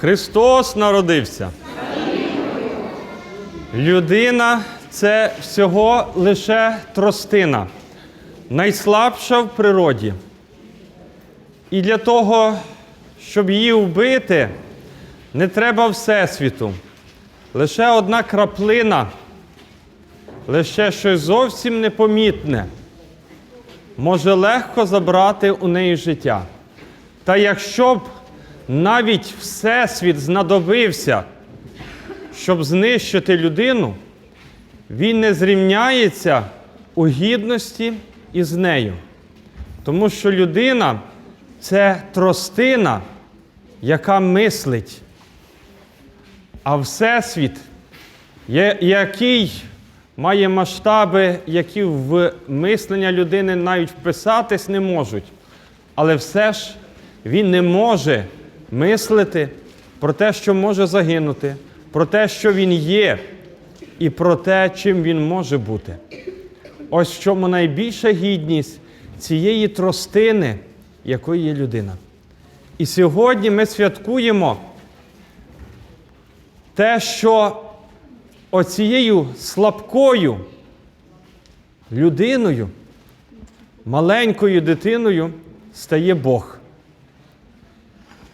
Христос народився. Людина це всього лише тростина, найслабша в природі. І для того, щоб її вбити, не треба Всесвіту. Лише одна краплина, лише щось зовсім непомітне, може легко забрати у неї життя. Та якщо б навіть Всесвіт знадобився, щоб знищити людину, він не зрівняється у гідності із нею. Тому що людина це тростина, яка мислить. А Всесвіт, який має масштаби, які в мислення людини навіть вписатись не можуть. Але все ж він не може мислити про те, що може загинути, про те, що він є, і про те, чим він може бути. Ось в чому найбільша гідність цієї тростини, якою є людина. І сьогодні ми святкуємо те, що оцією слабкою людиною, маленькою дитиною стає Бог.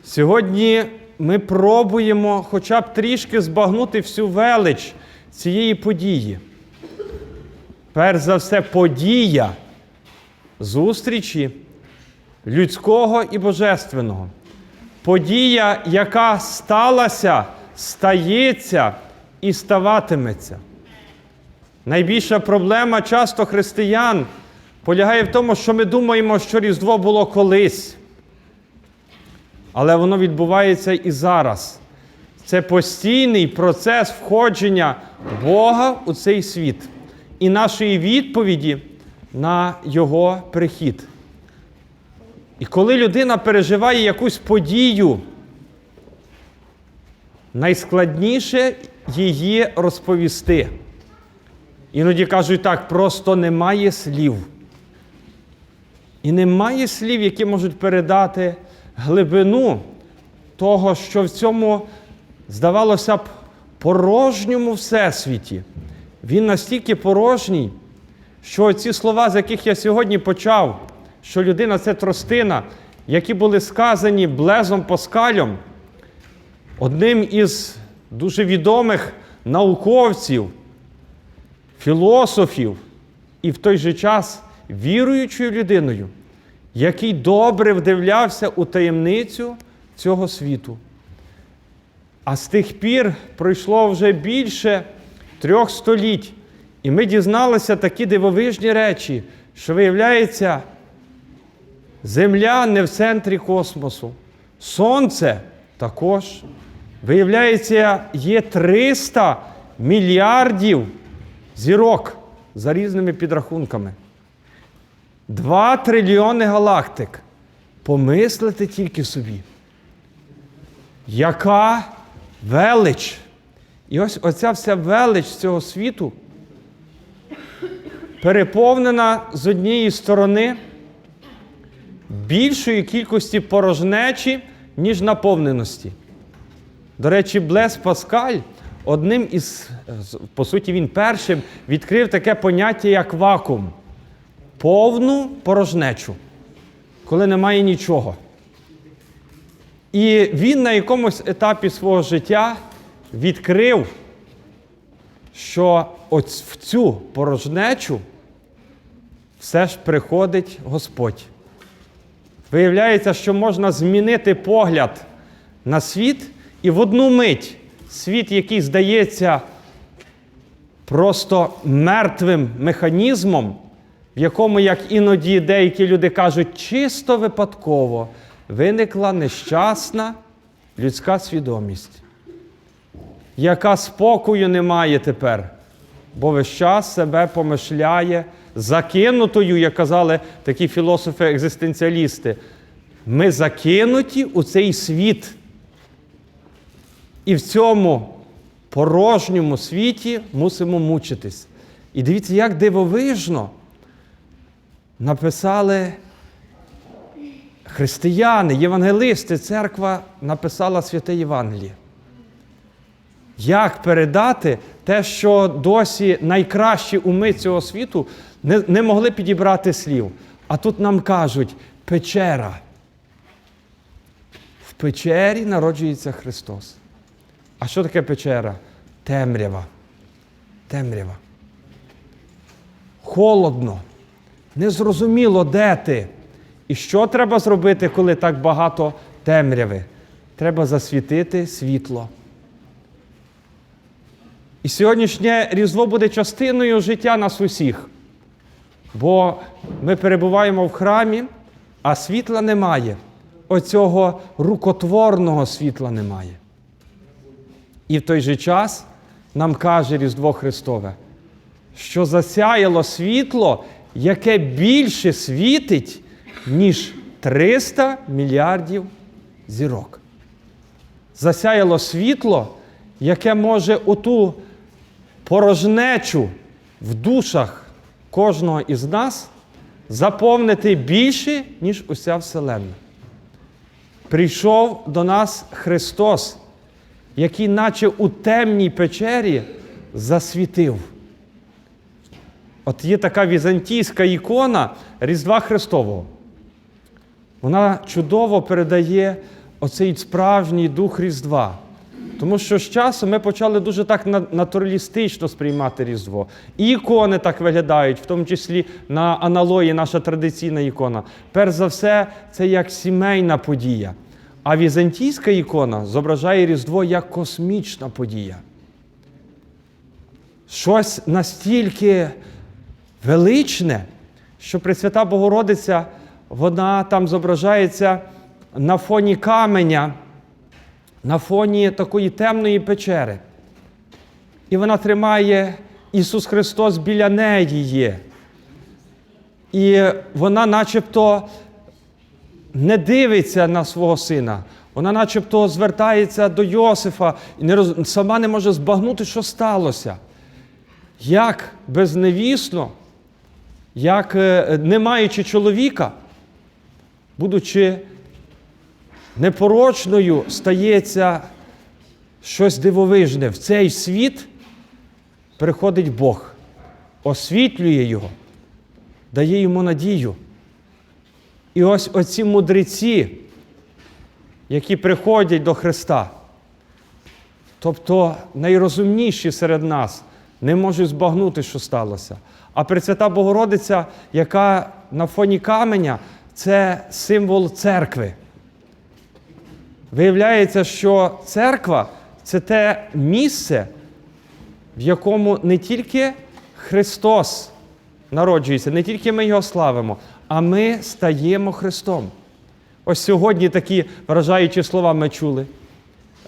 Сьогодні ми пробуємо хоча б трішки збагнути всю велич цієї події. Перш за все, подія зустрічі людського і божественного. Подія, яка сталася, стається і ставатиметься. Найбільша проблема часто християн полягає в тому, що ми думаємо, що Різдво було колись. Але воно відбувається і зараз. Це постійний процес входження Бога у цей світ і нашої відповіді на Його прихід. І коли людина переживає якусь подію, найскладніше її розповісти. Іноді кажуть так, просто немає слів. І немає слів, які можуть передати глибину того, що в цьому, здавалося б, порожньому всесвіті. Він настільки порожній, що ці слова, з яких я сьогодні почав, що людина це тростина, які були сказані Блезом Паскалем, одним із дуже відомих науковців, філософів і в той же час віруючою людиною, який добре вдивлявся у таємницю цього світу. А з тих пір пройшло вже більше трьох століть, і ми дізналися такі дивовижні речі, що виявляється, Земля не в центрі космосу, Сонце також. Виявляється, є 300 мільярдів зірок за різними підрахунками. Два трильйони галактик. Помислити тільки собі. Яка велич? І ось оця вся велич цього світу переповнена з однієї сторони більшої кількості порожнечі, ніж наповненості. До речі, Блес Паскаль одним із, по суті, він першим відкрив таке поняття, як вакуум. Повну порожнечу, коли немає нічого. І він на якомусь етапі свого життя відкрив, що ось в цю порожнечу все ж приходить Господь. Виявляється, що можна змінити погляд на світ і в одну мить світ, який здається просто мертвим механізмом, в якому, як іноді деякі люди кажуть, чисто випадково виникла нещасна людська свідомість, яка спокою не має тепер, бо весь час себе помишляє закинутою, як казали такі філософи-екзистенціалісти. Ми закинуті у цей світ. І в цьому порожньому світі мусимо мучитись. І дивіться, як дивовижно написали християни, євангелисти, церква написала святе Євангеліє. Як передати те, що досі найкращі уми цього світу не, не могли підібрати слів? А тут нам кажуть печера. В печері народжується Христос. А що таке печера? Темрява. Темрява. Холодно. Незрозуміло, де ти. І що треба зробити, коли так багато темряви? Треба засвітити світло. І сьогоднішнє Різдво буде частиною життя нас усіх. Бо ми перебуваємо в храмі, а світла немає. Оцього рукотворного світла немає. І в той же час нам каже Різдво Христове, що засяяло світло, яке більше світить, ніж 300 мільярдів зірок. Засяяло світло, яке може оту порожнечу в душах кожного із нас заповнити більше, ніж уся Вселенна. Прийшов до нас Христос, який, наче у темній печері, засвітив. От є така візантійська ікона Різдва Христового. Вона чудово передає оцей справжній дух Різдва. Тому що з часом ми почали дуже так натуралістично сприймати Різдво. І ікони так виглядають, в тому числі на аналої наша традиційна ікона. Перш за все, це як сімейна подія. А візантійська ікона зображає Різдво як космічна подія. Щось настільки величне, що Пресвята Богородиця, вона там зображається на фоні каменя, на фоні такої темної печери. І вона тримає Ісус Христос біля неї є. І вона начебто не дивиться на свого сина. Вона начебто звертається до Йосифа і не роз... сама не може збагнути, що сталося. Як безневісно, як е, не маючи чоловіка, будучи непорочною, стається щось дивовижне. В цей світ приходить Бог, освітлює його, дає йому надію. І ось оці мудреці, які приходять до Христа, тобто найрозумніші серед нас, не можуть збагнути, що сталося. А Пресвята Богородиця, яка на фоні каменя, це символ церкви. Виявляється, що церква це те місце, в якому не тільки Христос народжується, не тільки ми його славимо, а ми стаємо Христом. Ось сьогодні такі вражаючі слова ми чули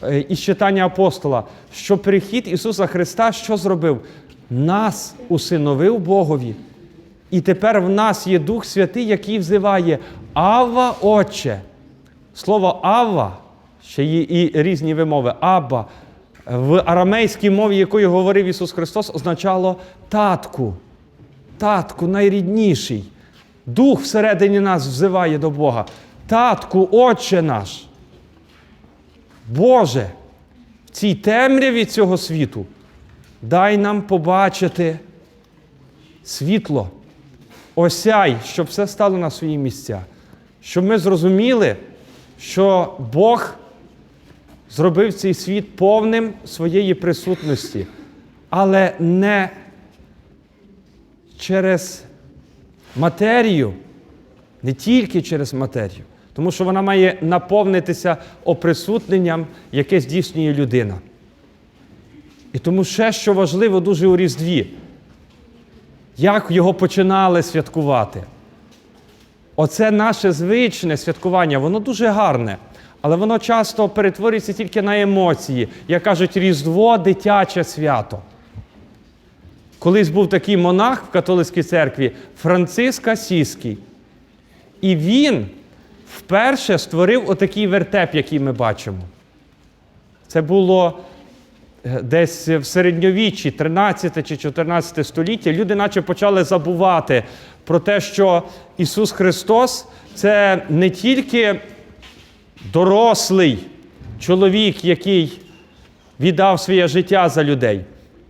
е, із читання апостола, що прихід Ісуса Христа що зробив? Нас усиновив Богові. І тепер в нас є Дух Святий, який взиває Авва Отче. Слово Авва, ще є і різні вимови, Абба, в арамейській мові, якою говорив Ісус Христос, означало татку. Татку найрідніший. Дух всередині нас взиває до Бога. Татку, Отче наш. Боже, в цій темряві цього світу дай нам побачити світло. Осяй, щоб все стало на свої місця. Щоб ми зрозуміли, що Бог зробив цей світ повним своєї присутності, але не через матерію, не тільки через матерію, тому що вона має наповнитися оприсутненням, яке здійснює людина. І тому ще що важливо дуже у Різдві, як його починали святкувати. Оце наше звичне святкування, воно дуже гарне, але воно часто перетворюється тільки на емоції, як кажуть, Різдво дитяче свято. Колись був такий монах в католицькій церкві Франциск Асійський. І він вперше створив отакий вертеп, який ми бачимо. Це було десь в середньовіччі, 13 чи 14 століття, люди наче почали забувати про те, що Ісус Христос це не тільки дорослий чоловік, який віддав своє життя за людей,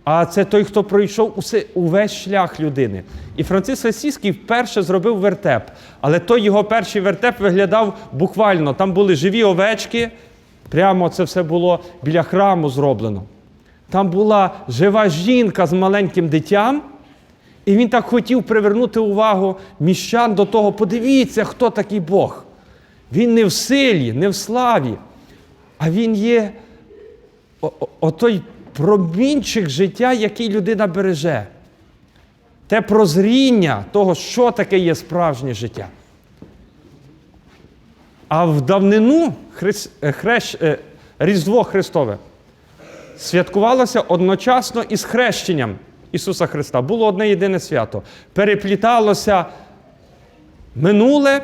а це той, хто пройшов усе, увесь шлях людини. І Франциск Асійський вперше зробив вертеп. Але той його перший вертеп виглядав буквально. Там були живі овечки, прямо це все було біля храму зроблено. Там була жива жінка з маленьким дитям. І він так хотів привернути увагу міщан до того, подивіться, хто такий Бог. Він не в силі, не в славі, а він є отой промінчик життя, який людина береже. Те прозріння того, що таке є справжнє життя. А в давнину е, хрещ, е, Різдво Христове святкувалося одночасно із хрещенням Ісуса Христа. Було одне єдине свято. Перепліталося минуле,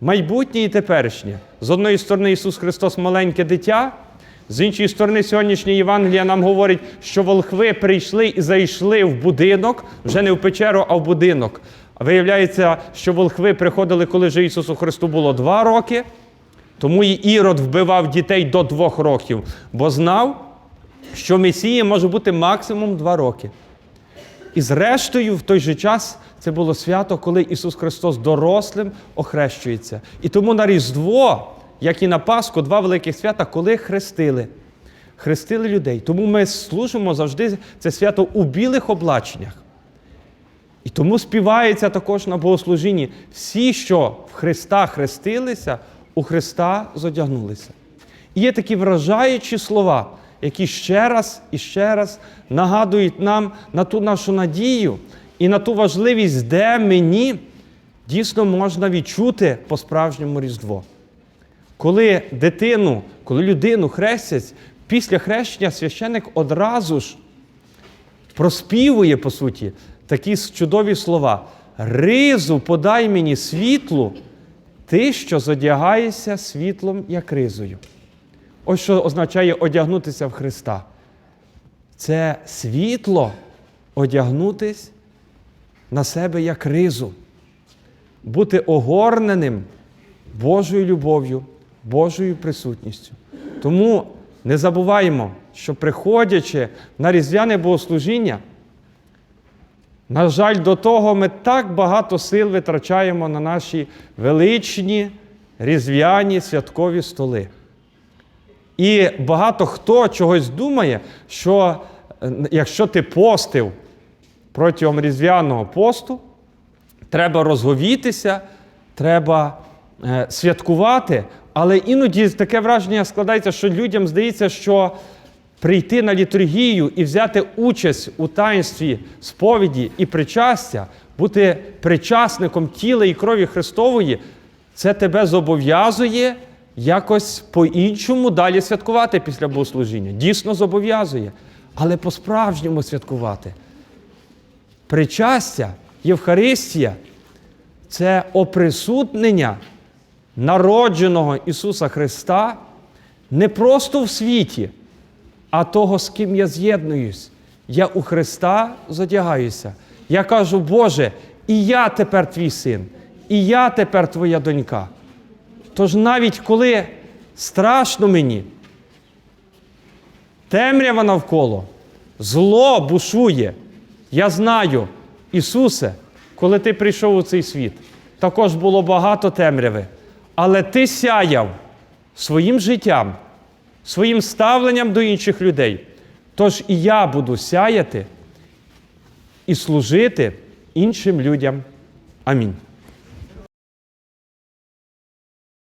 майбутнє і теперішнє. З одної сторони, Ісус Христос маленьке дитя, з іншої сторони, сьогоднішнє Євангелія нам говорить, що волхви прийшли і зайшли в будинок, вже не в печеру, а в будинок. Виявляється, що волхви приходили, коли вже Ісусу Христу було два роки, тому і Ірод вбивав дітей до двох років, бо знав, що Месія може бути максимум два роки. І зрештою, в той же час це було свято, коли Ісус Христос дорослим охрещується. І тому на Різдво, як і на Пасху, два великих свята, коли хрестили. Хрестили людей. Тому ми служимо завжди це свято у білих облаченнях. І тому співається також на богослужінні. Всі, що в Христа хрестилися, у Христа зодягнулися. І є такі вражаючі слова, які ще раз і ще раз нагадують нам на ту нашу надію і на ту важливість, де мені дійсно можна відчути по-справжньому Різдво. Коли дитину, коли людину хрестять, після хрещення священик одразу ж проспівує, по суті, такі чудові слова. Ризу подай мені світлу, ти, що зодягаєшся світлом, як ризою. Ось що означає одягнутися в Христа. Це світло одягнутись на себе як ризу, бути огорненим Божою любов'ю, Божою присутністю. Тому не забуваємо, що приходячи на різдвяне богослужіння, на жаль, до того ми так багато сил витрачаємо на наші величні різдвяні святкові столи. І багато хто чогось думає, що е, якщо ти постив протягом різдвяного посту, треба розговітися, треба е, святкувати, але іноді таке враження складається, що людям здається, що прийти на літургію і взяти участь у таїнстві сповіді і причастя, бути причасником тіла і крові Христової, це тебе зобов'язує якось по-іншому далі святкувати після богослужіння. Дійсно зобов'язує, але по-справжньому святкувати. Причастя, Євхаристія це оприсутнення народженого Ісуса Христа не просто в світі, а того, з ким я з'єднуюсь. Я у Христа задягаюся. Я кажу, Боже, і я тепер твій син, і я тепер твоя донька. Тож навіть коли страшно мені, темрява навколо, зло бушує, я знаю, Ісусе, коли ти прийшов у цей світ, також було багато темряви, але ти сяяв своїм життям, своїм ставленням до інших людей. Тож і я буду сяяти і служити іншим людям. Амінь.